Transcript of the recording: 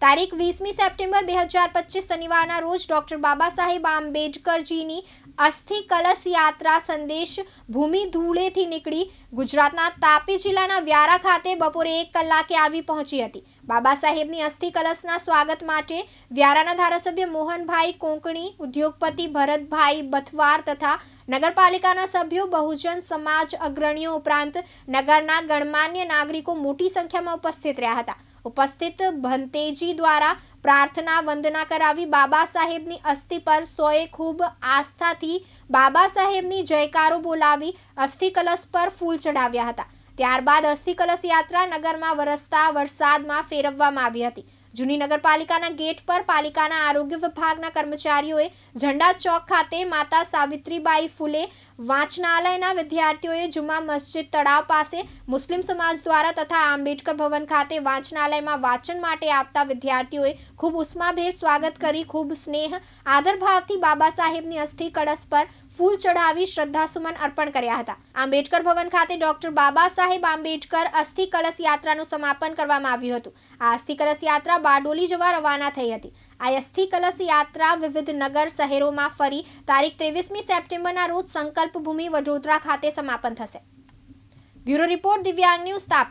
તારીખ વીસમી સપ્ટેમ્બર બે હજાર પચીસ શનિવારના રોજ ડોક્ટર બાબા સાહેબ આંબેડકરજીની અસ્થિ કલશ યાત્રા સંદેશ ભૂમિ ધૂળેથી નીકળી ગુજરાતના તાપી જિલ્લાના વ્યારા ખાતે બપોરે એક કલાકે આવી પહોંચી હતી. બાબા સાહેબની અસ્થિ કલશના સ્વાગત માટે વ્યારાના ધારાસભ્ય મોહનભાઈ કોંકણી, ઉદ્યોગપતિ ભરતભાઈ બથવાર તથા નગરપાલિકાના સભ્યો, બહુજન સમાજ અગ્રણીઓ ઉપરાંત નગરના ગણમાન્ય નાગરિકો મોટી સંખ્યામાં ઉપસ્થિત રહ્યા હતા. ઉપસ્થિત ભંતેજી દ્વારા પ્રાર્થના વંદના કરાવી બાબા સાહેબની અસ્થિ પર સોએ ખૂબ આસ્થાથી બાબા સાહેબની જયકારો બોલાવી અસ્થિ કલશ પર ફૂલ ચડાવ્યા હતા. ત્યારબાદ અસ્થિ કલશ યાત્રા નગરમાં વરસતા વરસાદમાં ફેરવવામાં આવી હતી. જૂની નગરપાલિકાના ગેટ પર પાલિકાના આરોગ્ય વિભાગના કર્મચારીઓએ ઝંડા ચોક ખાતે માતા સાવિત્રીબાઈ ફૂલે વાંચનાલયના વિદ્યાર્થીઓએ જુમા મસ્જિદ તળાવ પાસે મુસ્લિમ સમાજ દ્વારા તથા આંબેડકર ભવન ખાતે વાંચનાલયમાં વાંચન માટે આવતા વિદ્યાર્થીઓએ ખૂબ ઉષ્માભેર સ્વાગત કરી, ખૂબ સ્નેહ આદરભાવથી બાબા સાહેબની અસ્થિ કળશ પર ફૂલ ચઢાવી શ્રદ્ધાસુમન અર્પણ કર્યા હતા. આંબેડકર ભવન ખાતે ડોક્ટર બાબા સાહેબ આંબેડકર અસ્થિ કળશ યાત્રાનું સમાપન કરવામાં આવ્યું હતું. આ અસ્થિ કળશ યાત્રા બારડોલી જવા રવાના થઈ હતી. આ અસ્થિ કલશ યાત્રા વિવિધ નગર શહેરોમાં ફરી તારીખ ત્રેવીસમી સપ્ટેમ્બરના રોજ સંકલ્પ ભૂમિ વડોદરા ખાતે સમાપન થશે. Bureau report Divyang news Tapi.